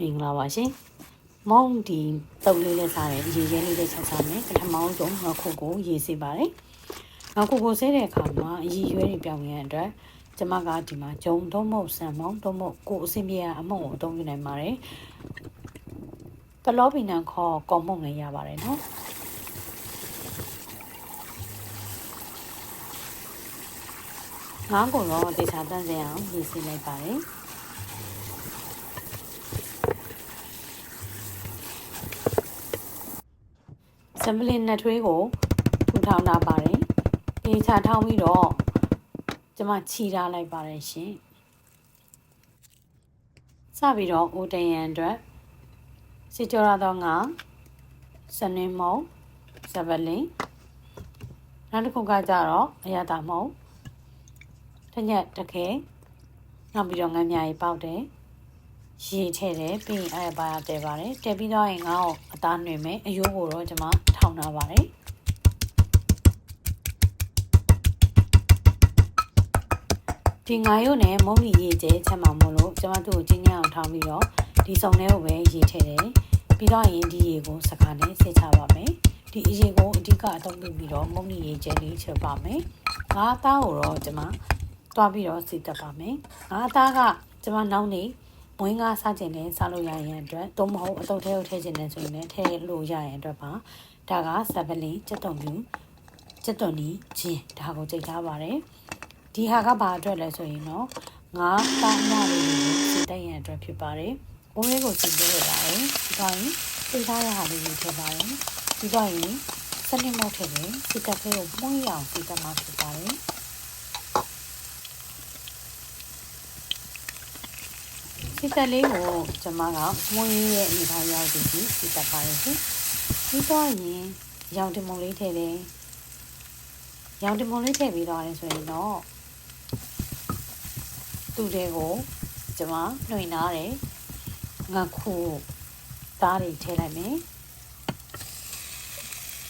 မင်္ဂလာပါရှင်။မောင်းဒီတုပ်လေးနဲ့စားတယ်ရေရဲလေးနဲ့ချက်စားမယ်။ပထမဆုံးငါခုတ်ကိုရေးစီပါတယ်။ငါခုတ်ကိုဆဲတဲ့အခါမှာအရည်ရွယ်တွေပြောင်းရတဲ့အတွက်ကျမကဒီမှာဂျုံသုံးမုတ်ဆန်မောင်းသုံးမုတ်ကိုအစင်ပြေအမုံကိုအသုံးပြုနိုင်ပါတယ်။ပလောပီနန်ခေါ်ကော်မုံလည်းရပါတယ်နော်။ငါးကုန်တော့တေချာတန့်စင်အောင်ရေးစီလိုက်ပါတယ်။ စံပလင်နှစ်ထွေးကိုထူထောင်တာပါတယ်။တေချာထောင်းပြီးတော့ကျမခြီထားလိုက်ပါတယ်ရှင်။စပြီးတော့ဦးတယံအတွက်စီကြောရတော့ငါစနေမုံစပလင်နောက်တစ်ခုကကြတော့အရသာမုံတညက်တခဲနောက်ပြီးတော့ငန်းမြာကြီးပေါက်တယ်ရေထည့်တယ်ပြီးရင်အဲ့ပါတဲပါတယ်တဲပြီးတော့ရင်ငါ့ကို အသားနှွင်မယ်အယိုးကိုတော့ကျွန်မထောင်းထားပါတယ်ဒီငါရုပ်နဲ့မုံလီရေကျဲချက်မှမို့လို့ကျွန်မတို့ကိုကျင်းကျင်းအောင်ထောင်းပြီးတော့ဒီစုံထဲကိုပဲရေထည့်တယ်ပြီးတော့ရင်ဒီရေကိုစကားနဲ့ဆက်ချပါမယ်ဒီအရေကိုအဓိကအသုံးပြုပြီးတော့မုံလီရေကျဲလေးချက်ပါမယ်ငါးသားကိုတော့ကျွန်မတွားပြီးတော့စီတက်ပါမယ်ငါးသားကကျွန်မနောက်နေ မွေးငါစားခြင်းနဲ့စားလို့ရရင်အတွက်သုံးမဟုတ်အတုတ်ထဲကိုထည့်ခြင်းနဲ့ဆိုရင်လည်းထည့်လို့ရရင်အတွက်ပါဒါကဆပ်ပလီစက်တုံပြူစက်တုံနီချင်းဒါကိုကြိတ်ထားပါတယ်ဒီဟာကဘာအတွက်လဲဆိုရင်တော့ငါးသားမလေးကိုစီတက်ရန်အတွက်ဖြစ်ပါတယ်အိုးလေးကိုစီပေးရပါတယ်ဒီတော့ရင်သိထားတဲ့ဟာလေးကိုထည့်ပါတယ်ဒီတော့ရင်စနစ်မောက်ထည့်တယ်စီတက်လေးကိုပွင့်ရအောင်စီတက်မှာဖြစ်ပါတယ် စီတက်လေးကိုကျွန်မကမွေးရဲ့အနေထားရောက်ပြီးစီတက်ပါတယ်ရှင်ဒီတော့ရင်ရောင်တမုံလေးထည့်တယ်ရောင်တမုံလေးထည့်ပြီးတော့ရင်ဆိုရင်တော့သူ့တဲ့ကိုကျွန်မနှွေနာတယ်ငါခုသားတွေထည့်လိုက်မယ်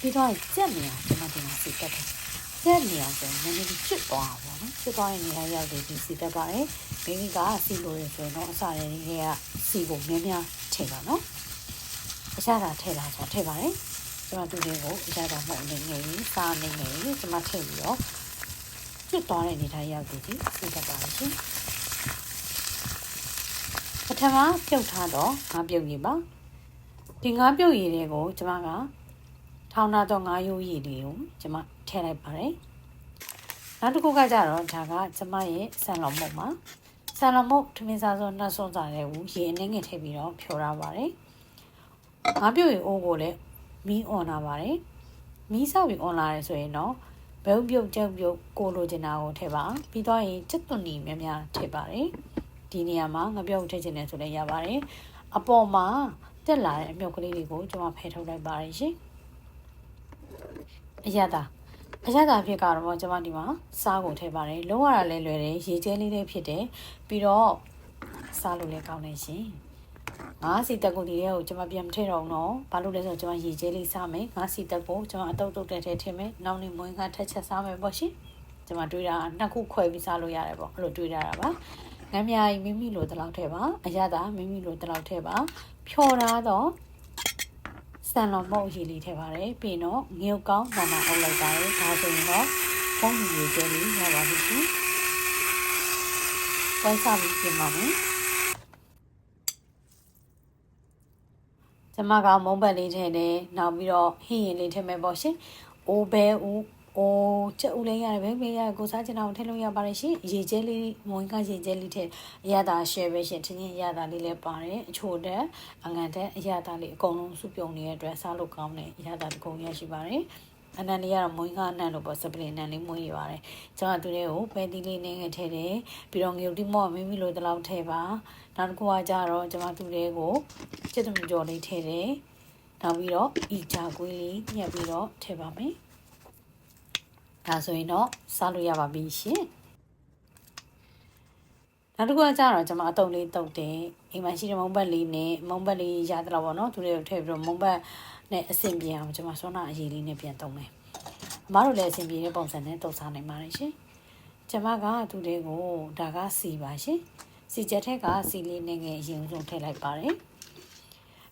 ပြီးတော့ကြက်နေအောင်ကျွန်မဒီမှာစီတက်တယ်ကြက်နေအောင်ဆိုရင်နည်းနည်းလေးချစ်သွားအောင်ပေါ့နော်ချစ်သွားရင်နေရာရောက်တယ်ဒီစီတက်ပါတယ် မိမိကစီလို့ရဆိုရင်တော့အစားရည်တွေကစီကိုများများထည့်ပါနော်အစားတာထည့်လာဆိုထည့်ပါတယ်ကျွန်မတူလေးကိုအစားတာမဟုတ်နေနေစားနေနေကျွန်မထည့်ပြီးတော့ချစ်သွားတဲ့နေရာရောက်တယ်ဒီစီတက်ပါရှင်ပထမပြုတ်ထားတော့ငါပြုတ်ရည်ပါဒီငါပြုတ်ရည်တွေကိုကျွန်မကထောင်းထားတော့ငါရိုးရည်လေးကိုကျွန်မထည့်လိုက်ပါတယ်နောက်တစ်ခုကကြတော့ဒါကကျွန်မရဲ့ဆန်လော်မုတ်ပါ ဆန်လော်မုတ်ထမင်းစားစုံနှက်စွန်းစားတဲ့ဟူရေအနှင်းငယ်ထည့်ပြီးတော့ဖြောထားပါတယ်ငါပြုတ်ရည်အိုးကိုလည်းမီးអွန်လာပါတယ်မီးဆောက်ပြီးអွန်လာတယ်ဆိုရင်တော့ဘဲဥပြုတ်ကြက်ပြုတ်ကိုလိုချင်တာကိုထည့်ပါပြီးတော့ရင်စက်သွန်နီများများထည့်ပါတယ်ဒီနေရာမှာငပြုတ်ထည့်ချင်တယ်ဆိုလည်းရပါတယ်အပေါ်မှာတက်လာတဲ့အမြုပ်ကလေးတွေကိုကျွန်မဖယ်ထုတ်လိုက်ပါတယ်ရှင်အရသာ အရသာဖြစ်ကတော့ကျွန်မဒီမှာစားကိုထည့်ပါတယ်လုံးဝရလဲလွယ်တယ်ရေကျဲလေးလေးဖြစ်တယ်ပြီးတော့စားလို့လည်းကောင်းတယ်ရှင်ငါးစီတက်ကိုဒီထဲကိုကျွန်မပြန်မထည့်တော့ဘူးနော်ဘာလို့လဲဆိုတော့ကျွန်မရေကျဲလေးစားမယ်ငါးစီတက်ကိုကျွန်မအတုတ်တုတ်တဲ့ထဲထည့်မယ်နောက်နေ့မွေးကထက်ချက်စားမယ်ပေါ့ရှင်ကျွန်မတွေးတာနှစ်ခုခွဲပြီးစားလို့ရတယ်ပေါ့အဲ့လိုတွေးတာပါငမ်းမြာကြီးမိမိလိုတလောက်ထဲပါအရသာမိမိလိုတလောက်ထဲပါဖြော်ထားတော့ဆ န်လော်မုတ်ရီလေးထည့်ပါတယ်ပြီးတော့ငရုတ်ကောင်းနာနာအုပ်လိုက်ပါတယ်ဒါဆိုရင်တော့ဖုန်းရီကျဲလေးရပါပြီရှင်ဝိုင်းစားပြီးပြင်ပါမယ်ကျမကမုံပတ်လေးထည့်တယ်နောက်ပြီးတော့ဟင်းရင်လေးထည့်မယ်ပေါ့ရှင်အိုးဘဲဦး အိုးချက်ဦးလေးရတယ်ဘယ်ဘယ်ရကိုစားချင်တာကိုထည့်လို့ရပါတယ်ရှင်ရေကျဲလေးမွန်ကရေကျဲလေးထည့်အရသာ share ပဲရှင်ချင်းချင်းအရသာလေးလည်းပါတယ်အချို့တဲ့အငံတဲ့အရသာလေးအကုန်လုံးစုပြုံနေတဲ့အတွက်စားလို့ကောင်းတယ်အရသာတကုံရရှိပါတယ်အနန္တရကတော့မွေးကားအနန္တလို့ပေါ့စပလင်နန်လေးမွေးရပါတယ်ကျွန်တော်သူတွေကိုပဲတီးလေးနဲ့ငယ်ထည့်တယ်ပြီးတော့ငရုတ်တိမော့မိမိလိုတလောက်ထည့်ပါနောက်တစ်ခုကကြတော့ကျွန်မသူတွေကိုစက်တမကြော်လေးထည့်တယ်နောက်ပြီးတော့ဤချာကွေးလေးညှက်ပြီးတော့ထည့်ပါမယ် ဒါဆိုရင်တော့စားလို့ရပါပြီရှင်နောက်တစ်ခုကကြတော့ကျွန်မအတုံလေးတုတ်တယ်အိမ်မှာရှိတဲ့မုံဘက်လေးနဲ့မုံဘက်လေးရတယ်လို့ပေါ့နော်သူတွေကိုထည့်ပြီးတော့မုံဘက်နဲ့အဆင်ပြေအောင်ကျွန်မဆောနာအရေးလေးနဲ့ပြန်တုံးမယ်အမားတို့လည်းအဆင်ပြေတဲ့ပုံစံနဲ့တုတ်စားနိုင်ပါတယ်ရှင်ကျွန်မကသူတွေကိုဒါကစီပါရှင်စီချက်ထက်ကစီလေးနဲ့ငယ်အရင်ဆုံးထည့်လိုက်ပါတယ်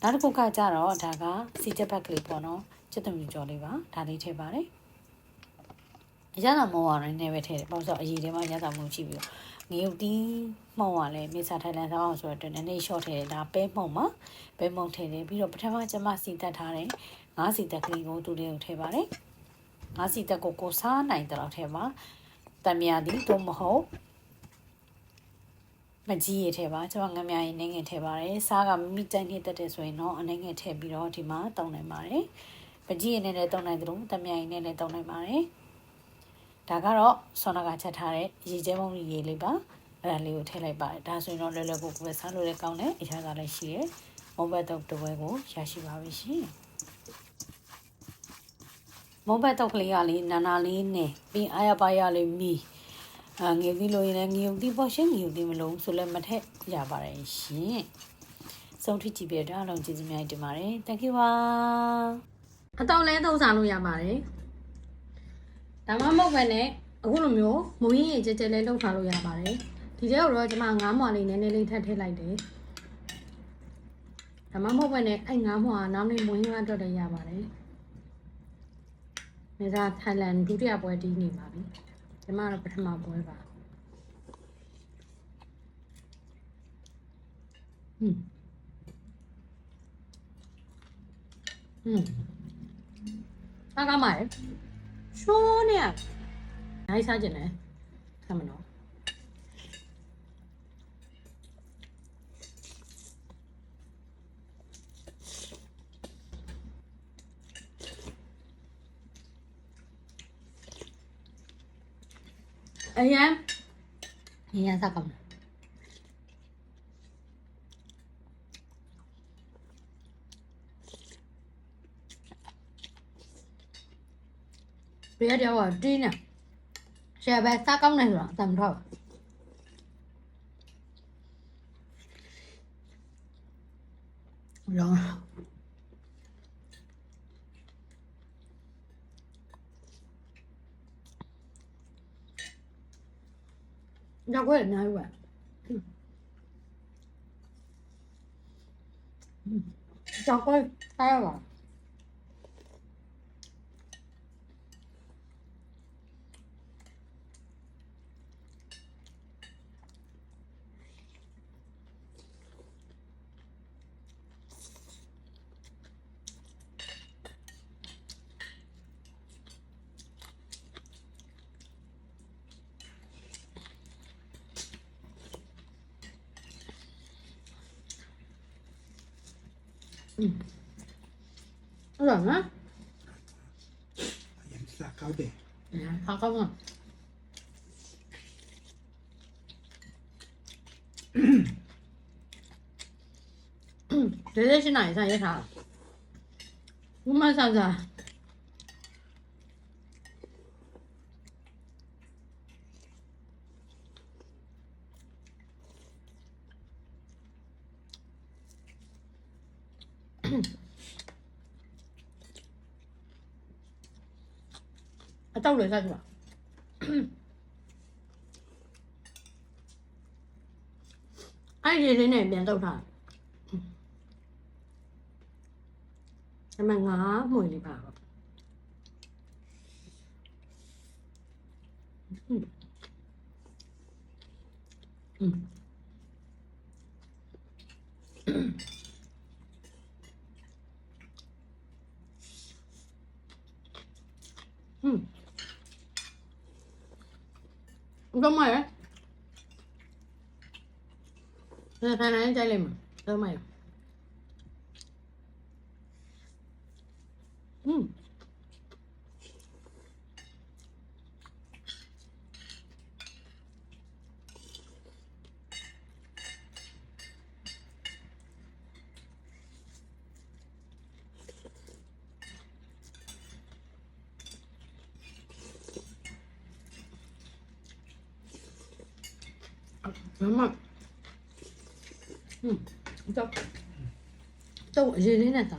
နောက်တစ်ခုကကြတော့ဒါကစီချက်ဘက်ကလေးပေါ့နော်ချစ်သမီးကြော်လေးပါဒါလေးထည့်ပါတယ် အရသာမောရင်းနဲ့ပဲထည့်တယ်ပေါ့ဆိုအရေးထဲမှာရသာမှုရှိပြီးတော့ငရုတ်တီးမှုံကလည်းမေဆာထိုင်လန်ဆောင်အောင်ဆိုတော့နည်းနည်း short ထည့်တယ်ဒါပဲမှုံမှာပဲမှုံထည့်တယ်ပြီးတော့ပထမကျမစီတက်ထားတယ်ငါးစီတက်ကလေးကိုတူလေးကိုထည့်ပါတယ်ငါးစီတက်ကိုကိုစားနိုင်တဲ့လောက်ထည့်ပါတံမြာသည်သို့မဟုတ်မကြီးရထဲပါကျွန်တော်ငမြရင်နေငယ်ထည့်ပါတယ်စားကမိမိကြိုက်နေတတ်တယ်ဆိုရင်တော့အနေငယ်ထည့်ပြီးတော့ဒီမှာတောင်းနိုင်ပါတယ်မကြီးရင်လည်းတောင်းနိုင်တယ်လို့တံမြရင်လည်းတောင်းနိုင်ပါတယ် ဒါကတော့ဆောနာကချက်ထားတဲ့ရေကျဲမုံရေလေးပါအဲ့ဒါလေးကိုထည့်လိုက်ပါတယ်ဒါဆိုရင်တော့လွယ်လွယ်ကူကူပဲစားလို့လည်းကောင်းတယ်အရာသာလည်းရှိတယ်မုံဘတ်တော့တပွဲကိုရရှိပါပြီရှင်မုံဘတ်တော့ကလေးကလေးနာနာလေးနဲ့ပြီးအားရပါရလေးမီအာငေသီးလို့ရင်လည်းငေုံသီးပေါ့ရှင်ငေုံသီးမလုံးဆိုလည်းမထက်ရပါတယ်ရှင်ဆုံးထိကြည့်ပြတဲ့အားလုံးကျေးဇူးများတင်ပါတယ် thank you ပါအတော့လဲသုံးစားလို့ရပါတယ် ဒါမှမဟုတ်ပဲနဲ့အခုလိုမျိုးမုံရင်းရကြဲကြဲလဲလှုပ်ထားလို့ရပါတယ်ဒီထဲကိုတော့ကျွန်မငါးမွာလေးနည်းနည်းလေးထပ်ထည့်လိုက်တယ်ဒါမှမဟုတ်ပဲနဲ့အဲ့ငါးမွာနောက်နေ့မုံရင်းအတွက်လည်းရပါတယ်မြေသားထိုင်လန်ဒုတိယပွဲတီးနေပါပြီကျွန်မတော့ပထမပွဲပါอืมอืม စားကောင်းပါလေရှိုးနေရနိုင်စားကျင်တယ် ဆမ်းမနော်အရင်အရင်စား ကောင်းတယ်ဘယ်တယောက်ကတင်းနေရှယ်ပဲစားကောင်းတယ်ဆိုတော့ อืมอร่อยมาก Sa kaldı. เดี๋ยวนะพักก็ก่อน直接去哪一站？夜场？我们上站。 짜오래 사지 마. ai gì thế này miệng đâu thả em mà ngó mùi thì bảo ừ. Đúng rồi đấy. Thế này anh chơi liền mà. Thế mày. မမอืมတော့တော့အရင်လေးနဲ့တာ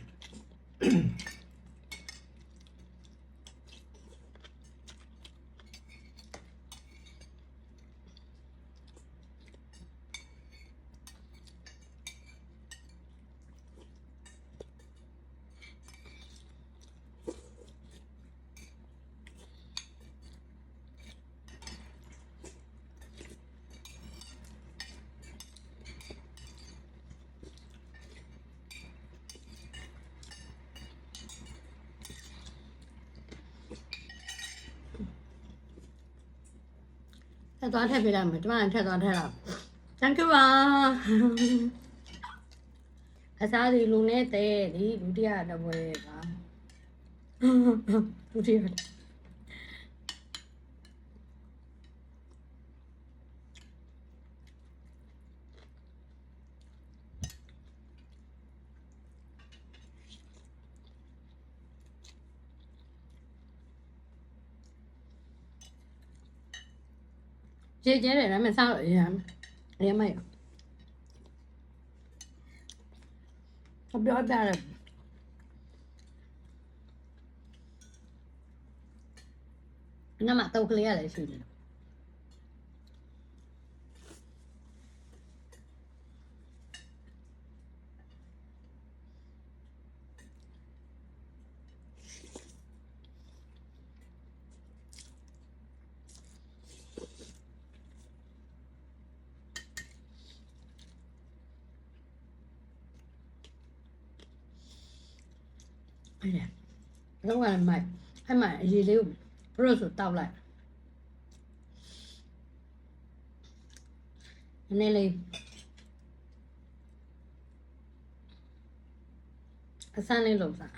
ထားတော့အင်းအင်းဘာမှတော့မဖြစ်နိုင်အကြကိုရနဲ့အလုံးရှုံးထက်သွားထက်ပြလိုက်မယ်ကျမလည်းထက်သွားထက်တော့ thank you ပါအစားဒီလူနဲ့တဲ့ဒီဒုတိယတပွဲကဒုတိယ ကျေကျဲတယ်ဒါပေမဲ့စားလို့အရင်အရင်မရအပြောပြတယ်နမတော့ကလေးရလည်းရှိတယ် အဲ့ဒါတော့ကလည်းမိုက်အဲ့မှာအရေးလေးကိုဘရိုဆိုတောက်လိုက်နည်းနည်းလေးအစမ်းလေးလုံးစား